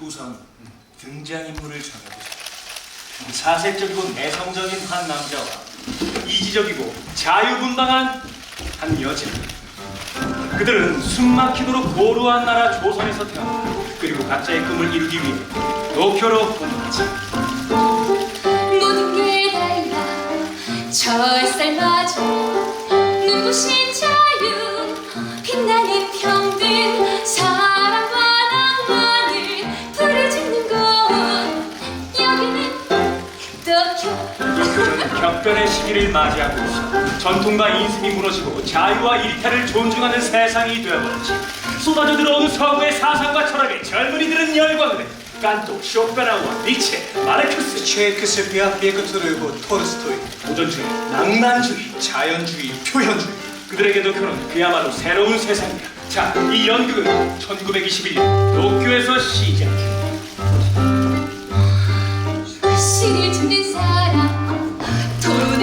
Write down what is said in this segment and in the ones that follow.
우선 등장인물을 정해보자. 사색적이고 내성적인 한 남자와 이지적이고 자유분방한 한 여자. 그들은 숨막히도록 고루한 나라 조선에서 태어나 그리고 각자의 꿈을 이루기 위해 도쿄로 공부하지. 모든 게 달라 저 햇살마저 눈부신 자유 빛나는 평등 사 격변의 시기를 맞이하고 있어 전통과 인심이 무너지고 자유와 일탈을 존중하는 세상이 되어버렸지. 쏟아져 들어오는 서구의 사상과 철학에 젊은이들은 열광을 해 깐토, 쇼펜하우와 니체, 마르크스 셰익스피어, 베크트르고 토르스토이, 도전주의, 낭만주의 자연주의, 표현주의. 그들에게도 그런 그야말로 새로운 세상이야. 자, 이 연극은 1921년 도쿄에서 시작해. 시를 듣는 사람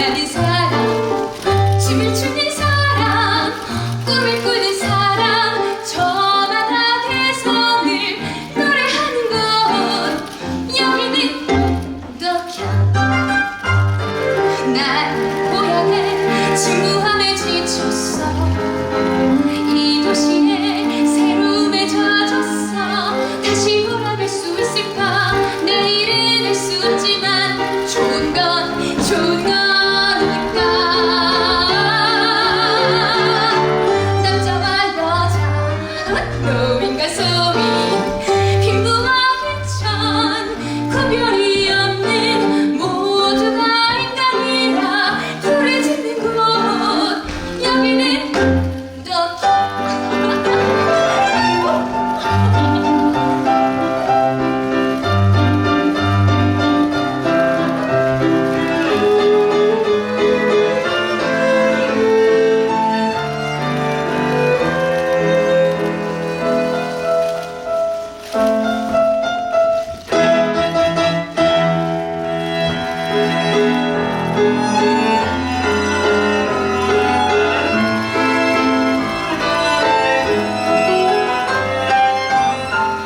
토론하는 사람 춤을 추는 사람 꿈을 꾸는 사람 저마다 대성을 노래하는 곳. 여기는 도쿄 난 고향에 진부함에 지쳤어. 이 도시에 새로움에 젖었어. 다시 돌아갈 수 있을까? 내일은 알 수 없지만 좋은 건 좋은 거 여자 노인과 소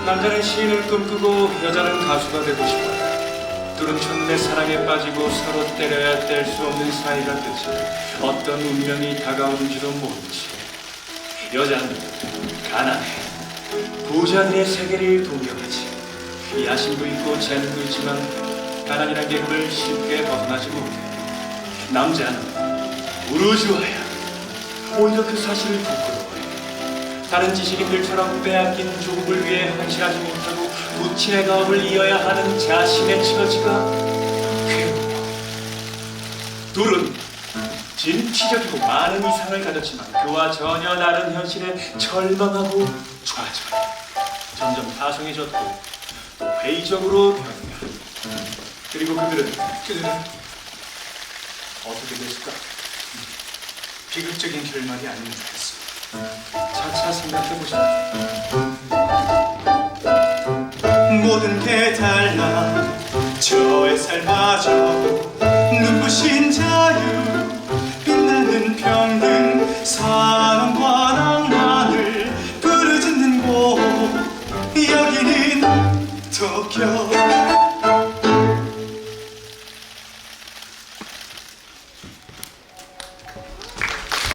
남자는 시인을 꿈꾸고 여자는 가수가 되고 싶어. 둘은 첫내 사랑에 빠지고 서로 때려야 뗄 수 없는 사이가 되지. 어떤 운명이 다가오는지도 모르지. 여자는 가난해. 부자들의 세계를 동경하지. 야심도 있고 재능도 있지만 가난이란 계급을 쉽게 벗어나지 못해. 남자는 우르주아야. 오히려 그 사실을 부끄러워해. 다른 지식인들처럼 빼앗긴 조국을 위해 헌신하지 못하고 부친의 가업을 이어야 하는 자신의 처지가 괴로워. 둘은 진취적이고 많은 이상을 가졌지만 그와 전혀 다른 현실에 절망하고 좌절해. 점점 다송해졌고 또 회의적으로 변해. 그리고 그들은 그들은 어떻게 됐을까? 비극적인 결말이 아니면 좋겠어. 차차 생각해 보자. 모든 게 달라 저 햇살마저 눈부신 자유 빛나는 평등 사랑과 낭만을 부르짖는 곳 여기는 도쿄